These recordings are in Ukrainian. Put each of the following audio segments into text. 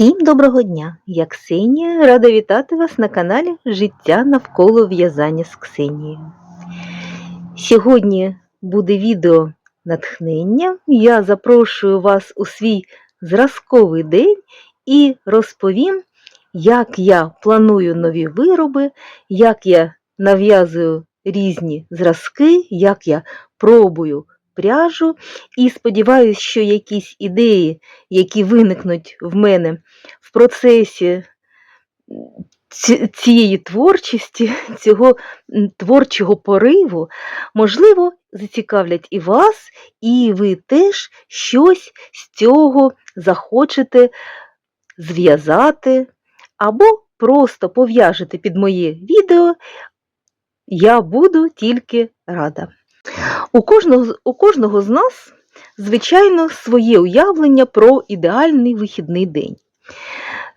Всім доброго дня! Я Ксенія, рада вітати вас на каналі Життя навколо в'язання з Ксенією. Сьогодні буде відео натхнення. Я запрошую вас у свій зразковий день і розповім, як я планую нові вироби, як я нав'язую різні зразки, як я пробую пряжу. І сподіваюся, що якісь ідеї, які виникнуть в мене в процесі цієї творчості, цього творчого пориву, можливо, зацікавлять і вас, і ви теж щось з цього захочете зв'язати, або просто пов'яжете під моє відео. Я буду тільки рада. У кожного, у кожного з нас, звичайно, своє уявлення про ідеальний вихідний день.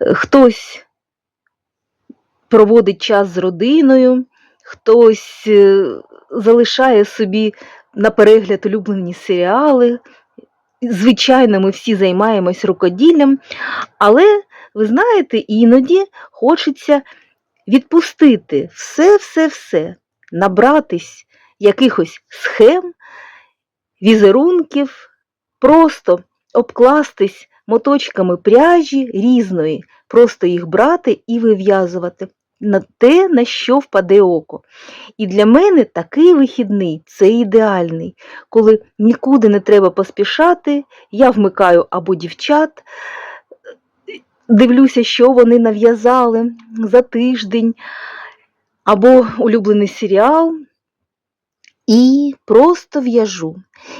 Е, Хтось проводить час з родиною, хтось е, залишає собі на перегляд улюблені серіали. Звичайно, ми всі займаємось рукоділлям, але ви знаєте, іноді хочеться відпустити все-все-все, набратись якихось схем, візерунків, просто обкластись моточками пряжі різної, просто їх брати і вив'язувати на те, на що впаде око. І для мене такий вихідний це ідеальний, коли нікуди не треба поспішати, я вмикаю або дівчат, дивлюся, що вони нав'язали за тиждень, або улюблений серіал, і просто в'яжу.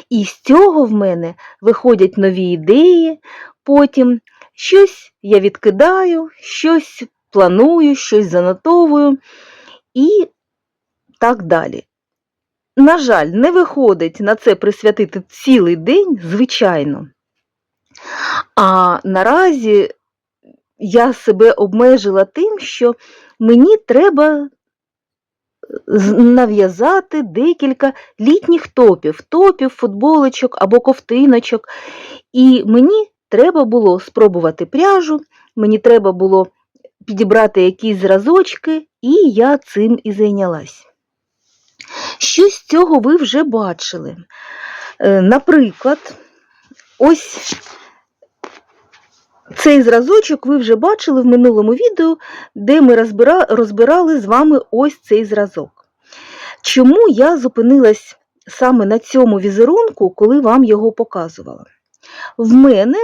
І з цього в мене виходять нові ідеї, потім щось я відкидаю, щось планую, щось занотовую і так далі. На жаль, не виходить на це присвятити цілий день, звичайно. А наразі я себе обмежила тим, що мені треба нав'язати декілька літніх топів, топів, футболочок або ковтиночок. І мені треба було спробувати пряжу, мені треба було підібрати якісь зразочки, і я цим і зайнялась. Щось з цього ви вже бачили. Е, Наприклад, ось цей зразочок ви вже бачили в минулому відео, де ми розбирали з вами ось цей зразок. Чому я зупинилась саме на цьому візерунку, коли вам його показувала? В мене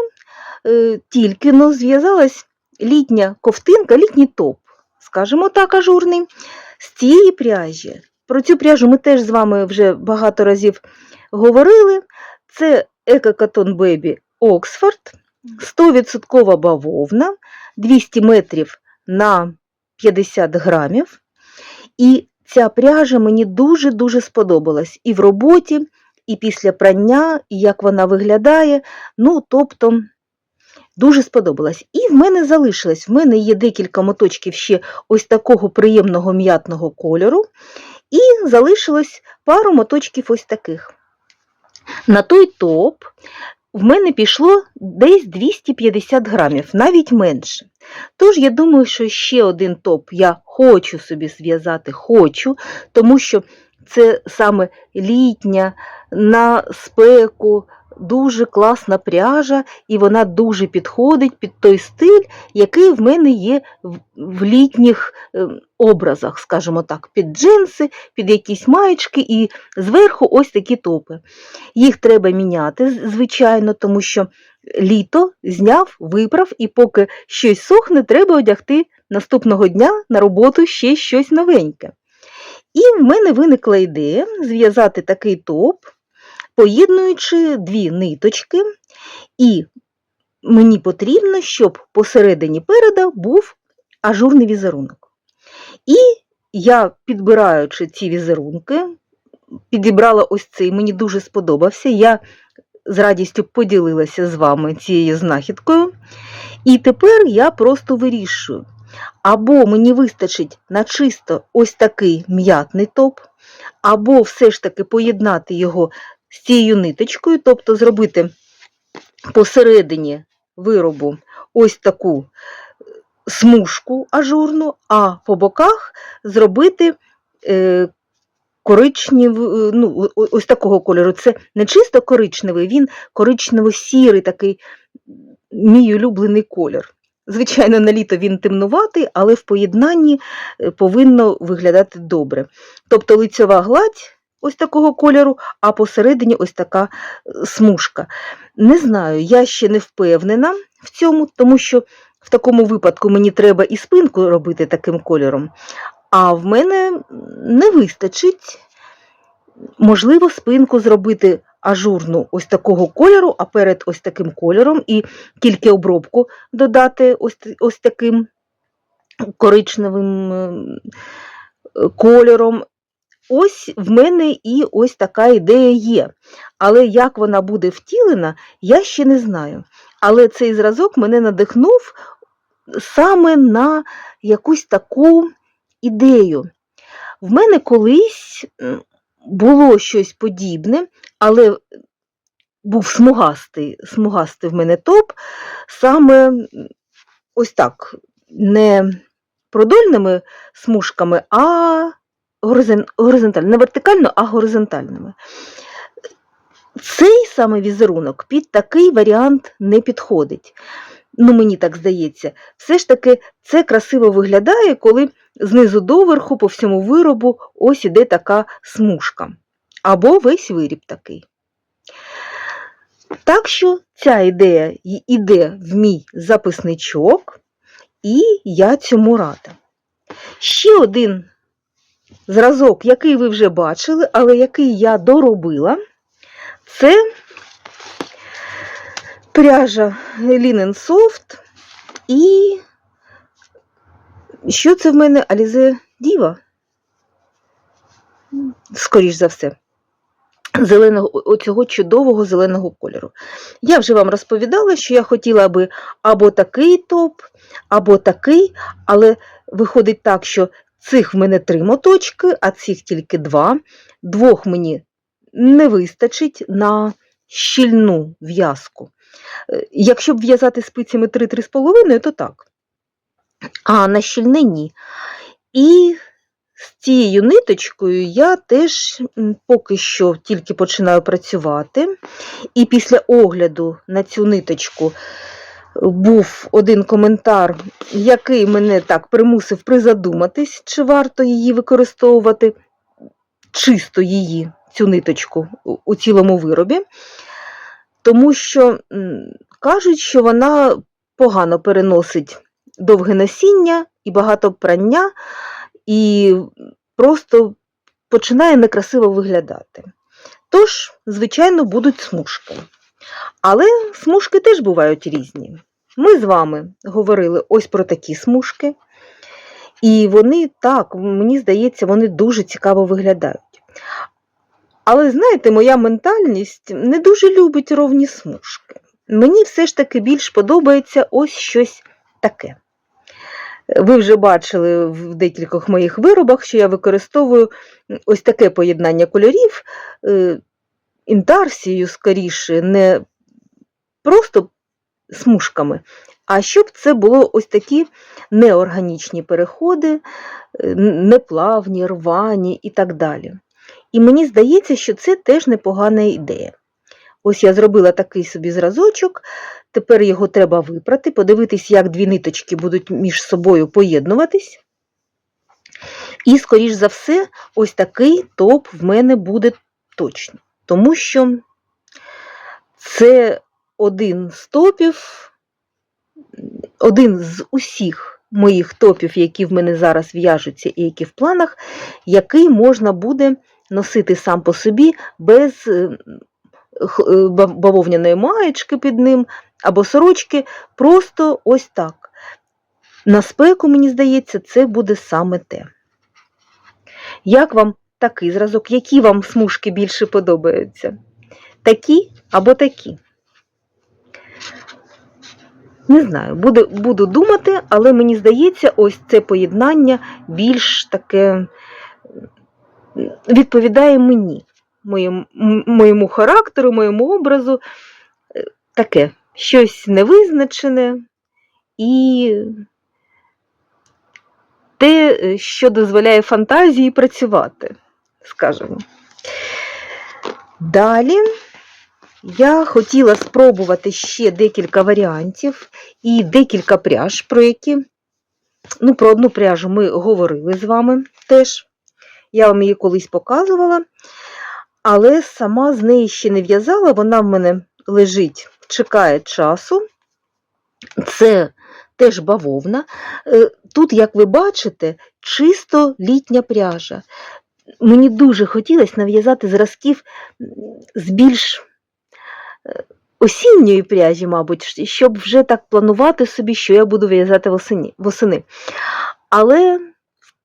е, тільки но зв'язалась літня ковтинка, літній топ, скажімо так, ажурний, з цієї пряжі. Про цю пряжу ми теж з вами вже багато разів говорили. Це Eco Cotton Oxford, 100% бавовна, 200 метрів на 50 грамів. І ця пряжа мені дуже-дуже сподобалась і в роботі, і після прання, і як вона виглядає. Ну, тобто, дуже сподобалась. І в мене залишилось, в мене є декілька моточків ще ось такого приємного м'ятного кольору, і залишилось пару моточків ось таких. На той топ в мене пішло десь 250 грамів, навіть менше. Тож я думаю, що ще один топ я хочу собі зв'язати, хочу, тому що це саме літня на спеку, дуже класна пряжа, і вона дуже підходить під той стиль, який в мене є в, літніх е, образах, скажімо так, під джинси, під якісь маєчки і зверху ось такі топи. Їх треба міняти, звичайно, тому що літо зняв, виправ, і поки щось сохне, треба одягти наступного дня на роботу ще щось новеньке. І в мене виникла ідея зв'язати такий топ, поєднуючи дві ниточки, і мені потрібно, щоб посередині переда був ажурний візерунок. І я, підбираючи ці візерунки, підібрала ось цей, мені дуже сподобався. Я з радістю поділилася з вами цією знахідкою. І тепер я просто вирішую. Або мені вистачить на чисто ось такий м'ятний топ, або все ж таки поєднати його з цією ниточкою, тобто зробити посередині виробу ось таку смужку ажурну, а по боках зробити е, коричневий, е, ну, ось такого кольору. Це не чисто коричневий, він коричнево-сірий такий мій улюблений колір. Звичайно, на літо він темнуватий, але в поєднанні е, повинно виглядати добре. Тобто лицьова гладь ось такого кольору, а посередині ось така е, смужка. Не знаю, я ще не впевнена в цьому, тому що в такому випадку мені треба і спинку робити таким кольором, а в мене не вистачить. Можливо, спинку зробити ажурну ось такого кольору, а перед ось таким кольором, і тільки обробку додати ось, ось таким коричневим ем, кольором. Ось в мене і ось така ідея є. Але як вона буде втілена, я ще не знаю. Але цей зразок мене надихнув саме на якусь таку ідею. В мене колись було щось подібне, але був смугастий, смугастий в мене топ, саме ось так, не продольними смужками, а горизонтально, не вертикально, а горизонтальними. Цей саме візерунок під такий варіант не підходить. Ну, мені так здається, все ж таки це красиво виглядає, коли знизу доверху по всьому виробу ось іде така смужка. Або весь виріб такий. Так що ця ідея й- іде в мій записничок, і я цьому рада. Ще один зразок, який ви вже бачили, але який я доробила, це пряжа Linen Soft і що це в мене Alize Diva? Скоріш за все. Зеленого, оцього чудового зеленого кольору. Я вже вам розповідала, що я хотіла би або такий топ, або такий, але виходить так, що цих в мене три моточки, а цих тільки два. Двох мені не вистачить на щільну в'язку. Е, Якщо б в'язати спицями 3-3,5, то так. А на щільне ні. І з цією ниточкою я теж поки що тільки починаю працювати. І після огляду на цю ниточку був один коментар, який мене так примусив призадуматись, чи варто її використовувати, чисто її, цю ниточку у- цілому виробі. Тому що кажуть, що вона погано переносить довге носіння і багато прання, і просто починає некрасиво виглядати. Тож, звичайно, будуть смужки. Але смужки теж бувають різні. Ми з вами говорили ось про такі смужки, і вони так, мені здається, вони дуже цікаво виглядають. Але знаєте, моя ментальність не дуже любить ровні смужки. Мені все ж таки більш подобається ось щось таке. Ви вже бачили в декількох моїх виробах, що я використовую ось таке поєднання кольорів, е, інтарсією скоріше, не просто смужками, а щоб це було ось такі неорганічні переходи, е, неплавні, рвані і так далі. І мені здається, що це теж непогана ідея. Ось я зробила такий собі зразочок, тепер його треба випрати, подивитись, як дві ниточки будуть між собою поєднуватись. І, скоріш за все, ось такий топ в мене буде точно. Тому що це один з топів, один з усіх моїх топів, які в мене зараз в'яжуться і які в планах, який можна буде носити сам по собі без е, е, бав- бавовняної маєчки під ним або сорочки, просто ось так. На спеку, мені здається, це буде саме те. Як вам такий зразок? Які вам смужки більше подобаються? Такі або такі? Не знаю, буду, буду думати, але мені здається, ось це поєднання більш таке відповідає мені, моєму, моєму характеру, моєму образу. Е, Таке щось невизначене, і те, е, що дозволяє фантазії працювати, скажімо. Далі я хотіла спробувати ще декілька варіантів і декілька пряж, про які, ну, про одну пряжу ми говорили з вами теж. Я вам її колись показувала, але сама з неї ще не в'язала, вона в мене лежить, чекає часу. Це теж бавовна. Е, Тут, як ви бачите, чисто літня пряжа. Мені дуже хотілося нав'язати зразків з більш осінньої пряжі, мабуть, щоб вже так планувати собі, що я буду в'язати восени. Але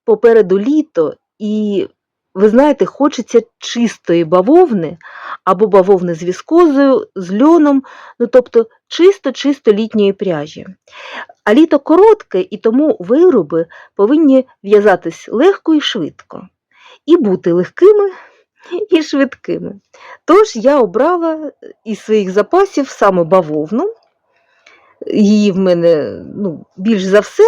попереду літо, і ви знаєте, хочеться чистої бавовни або бавовни з віскозою, з льоном, ну тобто чисто-чисто літньої пряжі. А літо коротке, і тому вироби повинні в'язатись легко і швидко, і бути легкими і швидкими. Тож я обрала із своїх запасів саме бавовну. Її в мене ну, більш за все,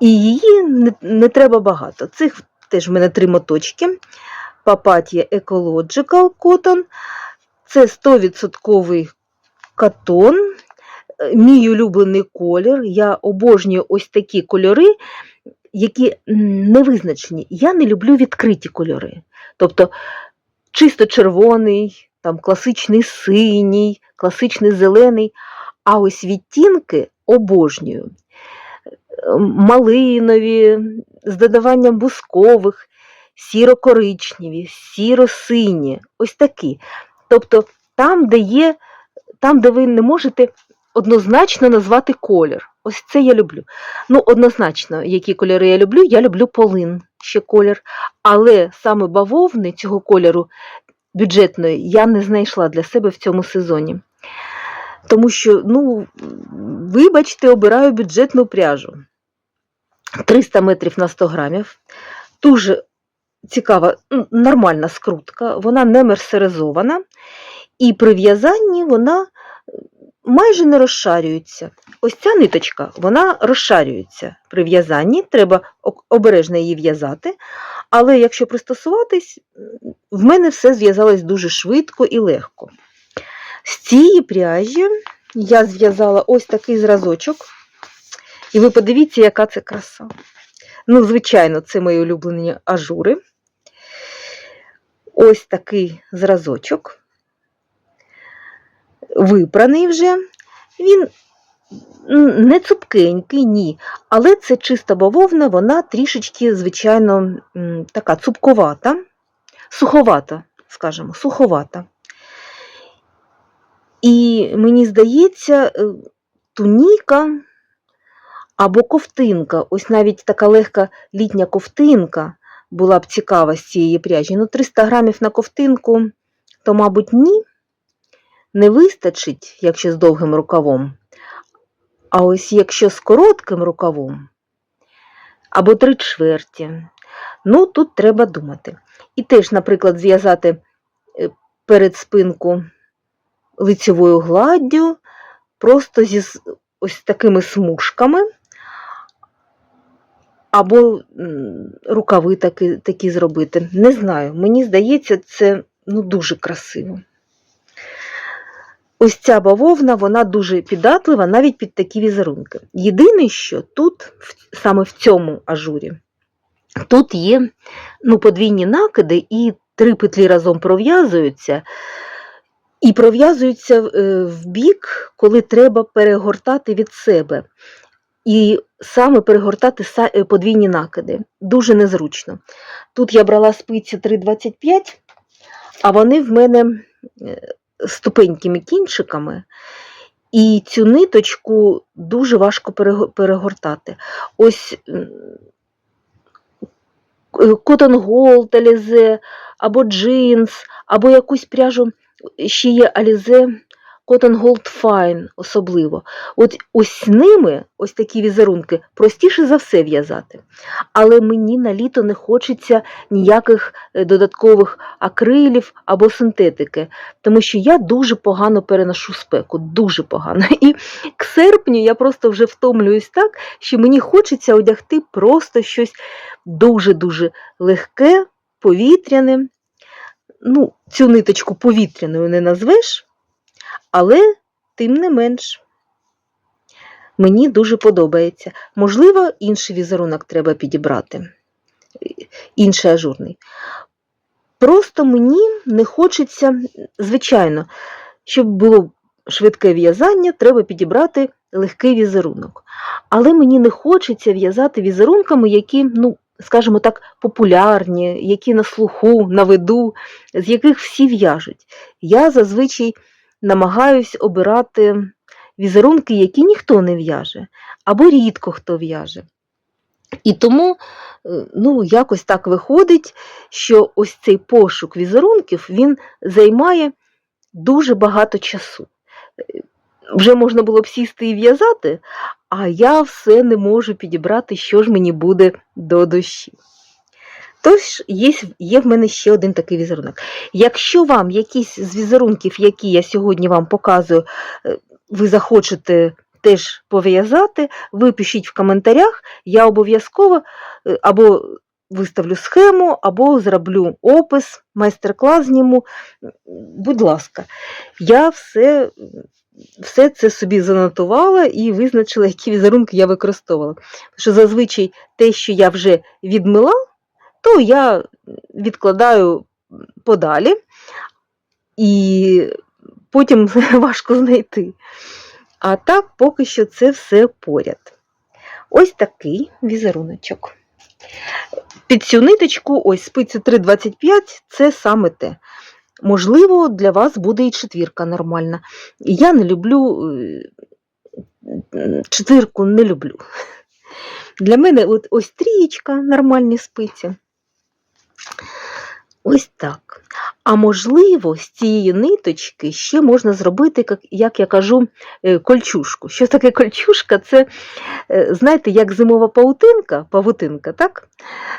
і її не, не треба багато. Цих теж в мене три моточки. Папатія Ecological Cotton. Це 100% катон. Е, Мій улюблений колір. Я обожнюю ось такі кольори, які не визначені. Я не люблю відкриті кольори. Тобто чисто червоний, там класичний синій, класичний зелений. А ось відтінки обожнюю. Е, Малинові, з додаванням бускових, сіро-коричневі, сіро-сині, ось такі. Тобто там, де є, там, де ви не можете однозначно назвати колір. Ось це я люблю. Ну, однозначно, які кольори я люблю, я люблю полин ще колір. Але саме бавовни цього кольору бюджетної я не знайшла для себе в цьому сезоні. Тому що, ну, вибачте, обираю бюджетну пряжу. 300 метрів на 100 грамів. Дуже цікава, нормальна скрутка, вона не мерсеризована, і при в'язанні вона майже не розшарюється. Ось ця ниточка, вона розшарюється при в'язанні, треба обережно її в'язати, але якщо пристосуватись, в мене все зв'язалось дуже швидко і легко. З цієї пряжі я зв'язала ось такий зразочок, і ви подивіться, яка це краса. Ну, звичайно, це мої улюблені ажури. Ось такий зразочок. Випраний вже. Він не цупкенький, ні. Але це чиста бавовна, вона трішечки, звичайно, така цупковата, суховата, скажімо, суховата. І мені здається, е, туніка або ковтинка, ось навіть така легка літня ковтинка була б цікава з цієї пряжі. Ну, 300 грамів на ковтинку, то, мабуть, ні, не вистачить, якщо з довгим рукавом. А ось якщо з коротким рукавом, або три чверті, ну тут треба думати. І теж, наприклад, зв'язати е, перед спинку лицевою гладдю, просто зі ось такими смужками, або рукави такі, такі зробити. Не знаю, мені здається, це ну, дуже красиво. Ось ця бавовна, вона дуже піддатлива навіть під такі візерунки. Єдине, що тут, саме в цьому ажурі, тут є ну, подвійні накиди, і три петлі разом пров'язуються, і пров'язуються е, в бік, коли треба перегортати від себе. І саме перегортати е, подвійні накиди. Дуже незручно. Тут я брала спиці 3,25, а вони в мене е, з тупенькими кінчиками. І цю ниточку дуже важко перего- перегортати. Ось Cotton Gold Alize, або джинс, або якусь пряжу, ще є Alize Cotton Gold Fine особливо. От ось ними, ось такі візерунки, простіше за все в'язати. Але мені на літо не хочеться ніяких е, додаткових акрилів або синтетики, тому що я дуже погано переношу спеку, дуже погано. І к серпню я просто вже втомлююсь так, що мені хочеться одягти просто щось дуже-дуже легке, повітряне. Ну, цю ниточку повітряною не назвеш, але тим не менш. Мені дуже подобається. Можливо, інший візерунок треба підібрати, інший ажурний. Просто мені не хочеться, звичайно, щоб було швидке в'язання, треба підібрати легкий візерунок. Але мені не хочеться в'язати візерунками, які, ну, скажімо так, популярні, які на слуху, на виду, з яких всі в'яжуть. Я зазвичай намагаюсь обирати візерунки, які ніхто не в'яже, або рідко хто в'яже. І тому е, ну, якось так виходить, що ось цей пошук візерунків він займає дуже багато часу. Е, Вже можна було б сісти і в'язати, а я все не можу підібрати, що ж мені буде до дощі. Тож є, є в мене ще один такий візерунок. Якщо вам якісь з візерунків, які я сьогодні вам показую, е, ви захочете теж пов'язати, ви пишіть в коментарях, я обов'язково е, або виставлю схему, або зроблю опис, майстер-клас зніму. Будь ласка, я все, все це собі занотувала і визначила, які візерунки я використовувала. Тому що зазвичай те, що я вже відмила, то я відкладаю подалі, і потім важко знайти. А так, поки що це все поряд. Ось такий візеруночок. Під цю ниточку, ось спиці 3,25 це саме те. Можливо, для вас буде і четвірка нормальна. Я не люблю е, четвірку не люблю. Для мене от ось трієчка, нормальні спиці. Ось так. А можливо, з цієї ниточки ще можна зробити, як, я кажу, е, кольчушку. Що таке кольчушка? Це, е, знаєте, як зимова паутинка, павутинка, так?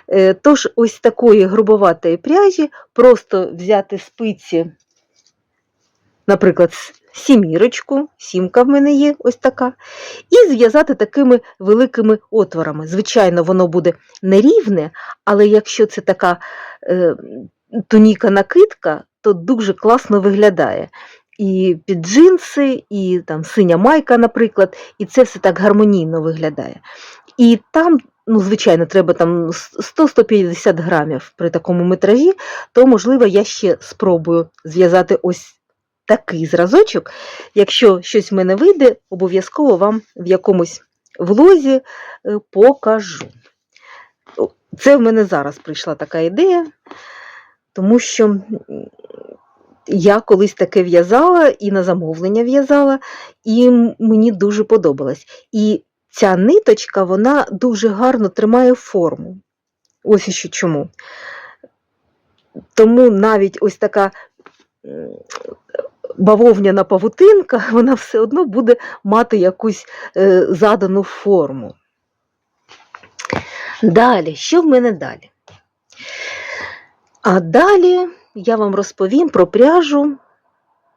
Е, Тож ось такої грубоватої пряжі просто взяти спиці, наприклад, сімірочку, сімка в мене є ось така, і зв'язати такими великими отворами. Звичайно, воно буде нерівне, але якщо це така е, туніка накидка, то дуже класно виглядає. І під джинси, і там синя майка, наприклад, і це все так гармонійно виглядає. І там, ну, звичайно, треба там 100-150 грамів при такому метражі, то, можливо, я ще спробую зв'язати ось такий зразочок. Якщо щось в мене вийде, обов'язково вам в якомусь влозі е, покажу. Це в мене зараз прийшла така ідея, тому що я колись таке в'язала і на замовлення в'язала, і мені дуже подобалось. І ця ниточка, вона дуже гарно тримає форму. Ось іще чому. Тому навіть ось така бавовняна павутинка, вона все одно буде мати якусь е, задану форму. Далі, що в мене далі? А далі я вам розповім про пряжу,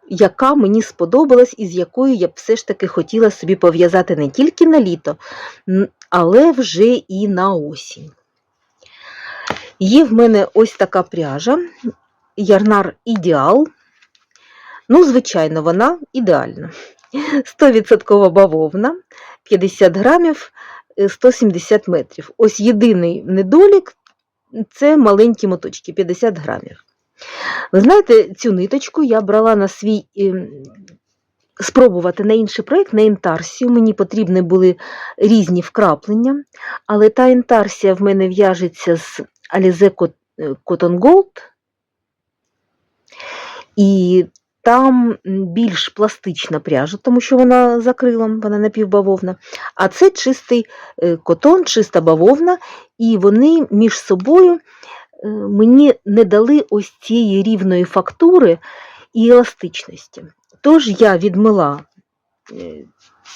яка мені сподобалась і з якою я б все ж таки хотіла собі пов'язати не тільки на літо, але вже і на осінь. Є в мене ось така пряжа Ярнар Ідеал. Ну, звичайно, вона ідеальна. 100% бавовна, 50 грамів, е, 170 метрів. Ось єдиний недолік це маленькі моточки, 50 грамів. Ви знаєте, цю ниточку я брала на свій ем, спробувати на інший проєкт, на інтарсію. Мені потрібні були різні вкраплення, але та інтарсія в мене в'яжеться з Alize е, Cotton Gold, і там більш пластична пряжа, тому що вона за крилом, вона напівбавовна. А це чистий е, котон, чиста бавовна, і вони між собою е, мені не дали ось цієї рівної фактури і еластичності. Тож я відмила е,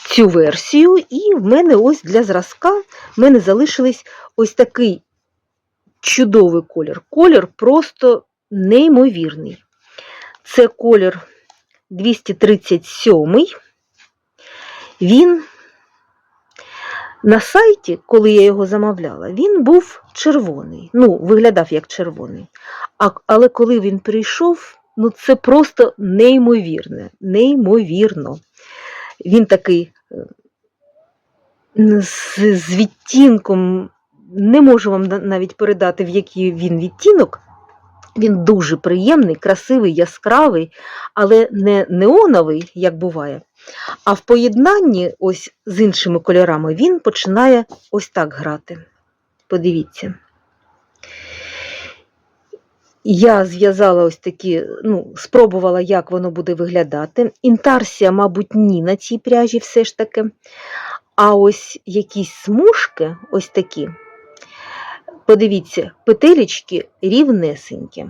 цю версію, і в мене ось для зразка в мене залишились ось такий чудовий колір. Колір просто неймовірний. Це колір 237. Він на сайті, коли я його замовляла, він був червоний. Ну, виглядав як червоний. А, але коли він прийшов, ну це просто неймовірне, неймовірно. Він такий е, з, з відтінком, не можу вам навіть передати, в який він відтінок. Він дуже приємний, красивий, яскравий, але не неоновий, як буває. А в поєднанні ось з іншими кольорами він починає ось так грати. Подивіться. Я зв'язала ось такі, ну, спробувала, як воно буде виглядати. Інтарсія, мабуть, ні на цій пряжі все ж таки. А ось якісь смужки, ось такі. Подивіться, петелечки рівнесенькі.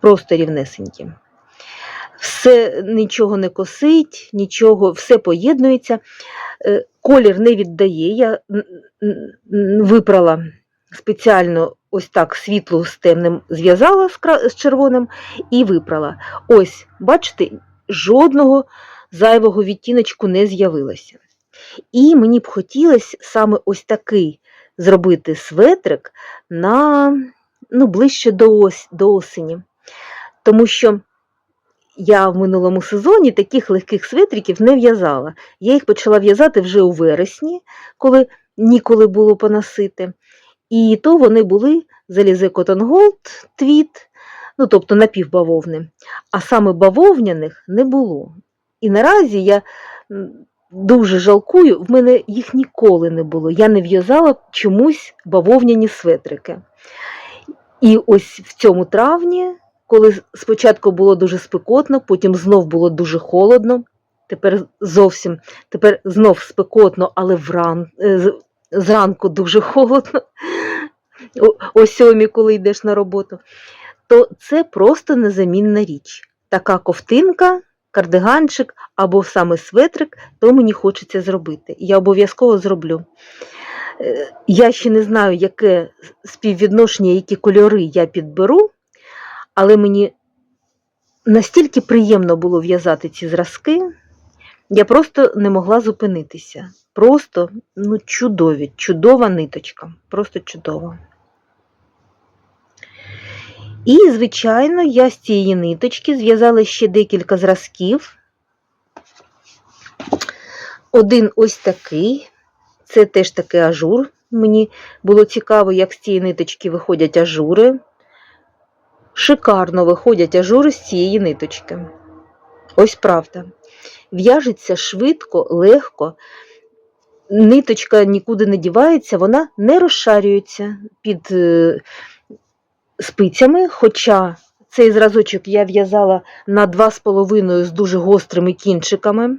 Просто рівнесенькі. Все нічого не косить, нічого, все поєднується. Е, Колір не віддає. Я випрала спеціально ось так світлу з темним зв'язала з червоним і випрала. Ось, бачите, жодного зайвого відтіночку не з'явилося. І мені б хотілося саме ось такий зробити светрик на ну, ближче до, ос, до осені. Тому що я в минулому сезоні таких легких светриків не в'язала. Я їх почала в'язати вже у вересні, коли ніколи було поносити. І то вони були залізе Cotton твіт, ну тобто напівбавовни, а саме бавовняних не було. І наразі я дуже жалкую, в мене їх ніколи не було. Я не в'язала чомусь бавовняні светрики. І ось в цьому травні, коли спочатку було дуже спекотно, потім знов було дуже холодно, тепер зовсім, тепер знов спекотно, але вран, е, зранку дуже холодно, о, сьомій, коли йдеш на роботу, то це просто незамінна річ. Така ковтинка, кардиганчик або саме светрик, то мені хочеться зробити. Я обов'язково зроблю. Е, Я ще не знаю, яке співвідношення, які кольори я підберу, але мені настільки приємно було в'язати ці зразки, я просто не могла зупинитися. Просто ну, чудові, чудова ниточка, просто чудова. І, звичайно, я з цієї ниточки зв'язала ще декілька зразків. Один ось такий, це теж такий ажур. Мені було цікаво, як з цієї ниточки виходять ажури. Шикарно виходять ажури з цієї ниточки. Ось правда. В'яжеться швидко, легко. Ниточка нікуди не дівається, вона не розшарюється під е, спицями, хоча цей зразочок я в'язала на 2,5 з дуже гострими кінчиками.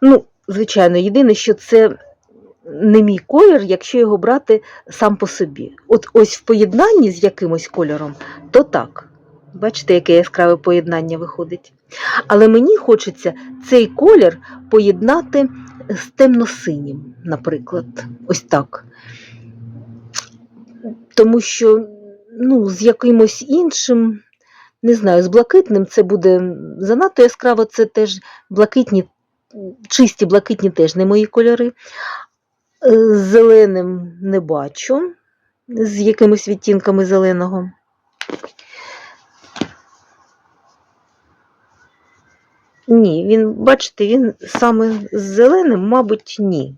Ну, звичайно, єдине, що це не мій колір, якщо його брати сам по собі. От ось в поєднанні з якимось кольором, то так. Бачите, яке яскраве поєднання виходить. Але мені хочеться цей колір поєднати з темно-синім, наприклад. Ось так. Тому що ну, з якимось іншим, не знаю, з блакитним це буде занадто яскраво, це теж блакитні, чисті блакитні теж не мої кольори. Е, З зеленим не бачу, з якимись відтінками зеленого. Ні, він, бачите, він саме з зеленим, мабуть, ні.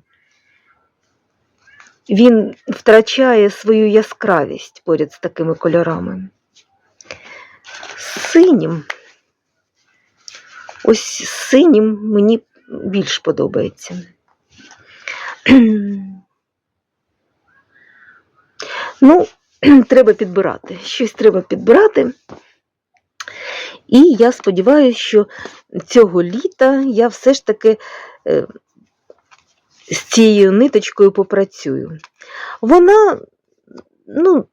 Він втрачає свою яскравість поряд з такими кольорами. Синім. Ось синім мені більш подобається. Ну, треба підбирати. Щось треба підбирати. І я сподіваюся, що цього літа я все ж таки е, з цією ниточкою попрацюю. Вона, ну,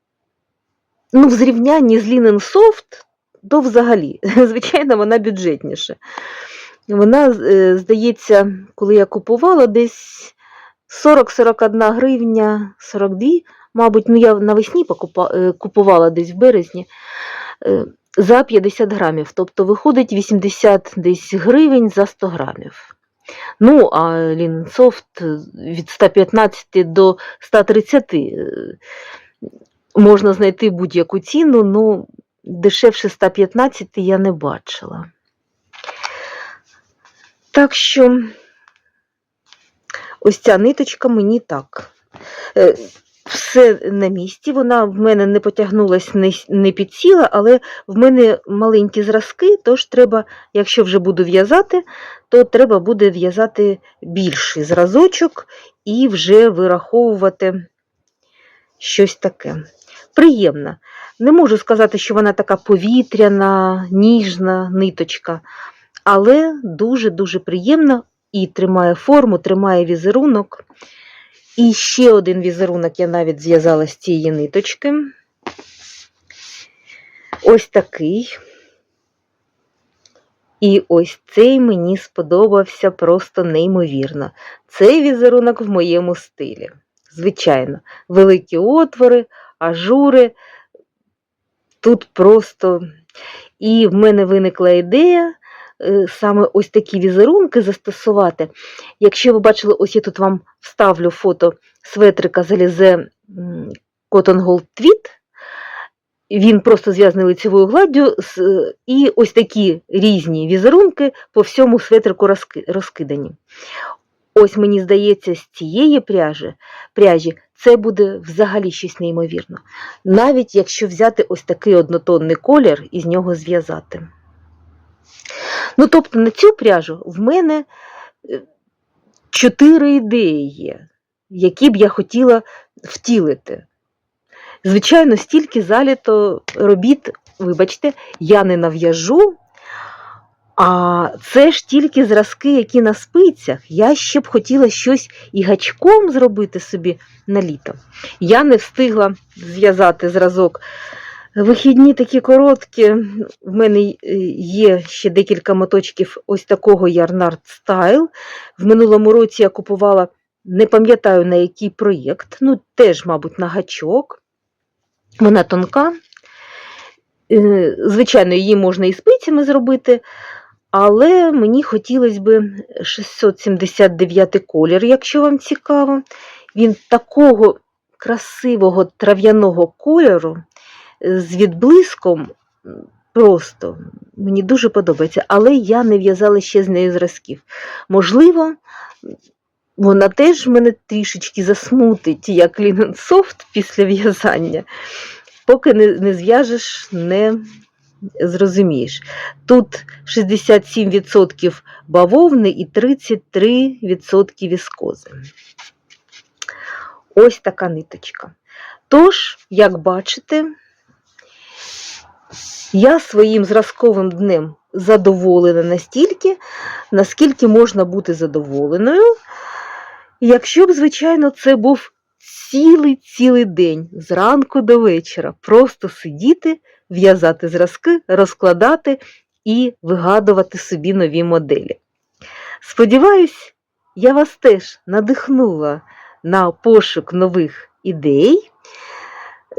ну в зрівнянні з Linen Soft, то взагалі, звичайно, вона бюджетніша. Вона, е, здається, коли я купувала, десь 40-41 гривня, 42, мабуть, ну я навесні е, купувала десь в березні е, за 50 грамів. Тобто виходить 80 десь гривень за 100 грамів. Ну, а Лінсофт від 115 до 130 е, можна знайти будь-яку ціну, ну дешевше 115 я не бачила. Так що ось ця ниточка мені так. Все на місці, вона в мене не потягнулась, не підсіла, але в мене маленькі зразки, тож треба, якщо вже буду в'язати, то треба буде в'язати більший зразочок і вже вираховувати щось таке. Приємна. Не можу сказати, що вона така повітряна, ніжна ниточка, але дуже-дуже приємна і тримає форму, тримає візерунок. І ще один візерунок я навіть зв'язала з цієї ниточки. Ось такий. І ось цей мені сподобався просто неймовірно. Цей візерунок в моєму стилі. Звичайно, великі отвори, ажури. Тут просто. І в мене виникла ідея саме ось такі візерунки застосувати. Якщо ви бачили, ось я тут вам вставлю фото светрика Залізе Cotton Gold Tweed. Він просто зв'язаний лицевою гладдю, і ось такі різні візерунки по всьому светрику розкидані. Ось мені здається, з цієї пряжі, пряжі це буде взагалі щось неймовірне. Навіть якщо взяти ось такий однотонний колір і з нього зв'язати. Ну, тобто на цю пряжу в мене е, чотири ідеї є, які б я хотіла втілити. Звичайно, стільки заліто робіт, вибачте, я не нав'яжу, а це ж тільки зразки, які на спицях. Я ще б хотіла щось і гачком зробити собі на літо. Я не встигла зв'язати зразок. Вихідні такі короткі. В мене е, є ще декілька моточків ось такого Ярнард Стайл. В минулому році я купувала, не пам'ятаю на який проєкт, ну теж, мабуть, на гачок. Вона тонка. Е, Звичайно, її можна і спицями зробити, але мені хотілося б 679 колір, якщо вам цікаво. Він такого красивого трав'яного кольору з відблиском. Просто мені дуже подобається, але я не в'язала ще з нею зразків. Можливо, вона теж мене трішечки засмутить, як Linen Soft після в'язання. Поки не, не зв'яжеш, не зрозумієш. Тут 67% бавовни і 33% віскози. Ось така ниточка. Тож, як бачите, я своїм зразковим днем задоволена настільки, наскільки можна бути задоволеною, якщо б, звичайно, це був цілий-цілий день зранку до вечора. Просто сидіти, в'язати зразки, розкладати і вигадувати собі нові моделі. Сподіваюсь, я вас теж надихнула на пошук нових ідей,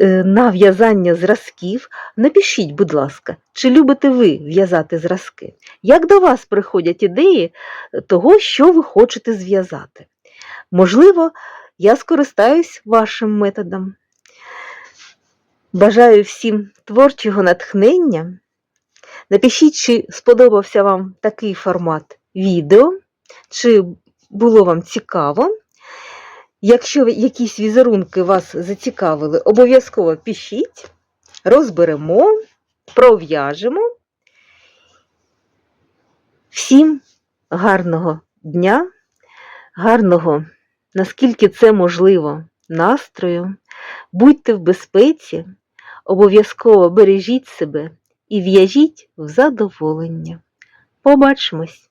на в'язання зразків. Напишіть, будь ласка, чи любите ви в'язати зразки? Як до вас приходять ідеї того, що ви хочете зв'язати? Можливо, я скористаюсь вашим методом. Бажаю всім творчого натхнення. Напишіть, чи сподобався вам такий формат відео, чи було вам цікаво. Якщо якісь візерунки вас зацікавили, обов'язково пишіть, розберемо, пров'яжемо. Всім гарного дня, гарного, наскільки це можливо, настрою. Будьте в безпеці, обов'язково бережіть себе і в'яжіть в задоволення. Побачимось!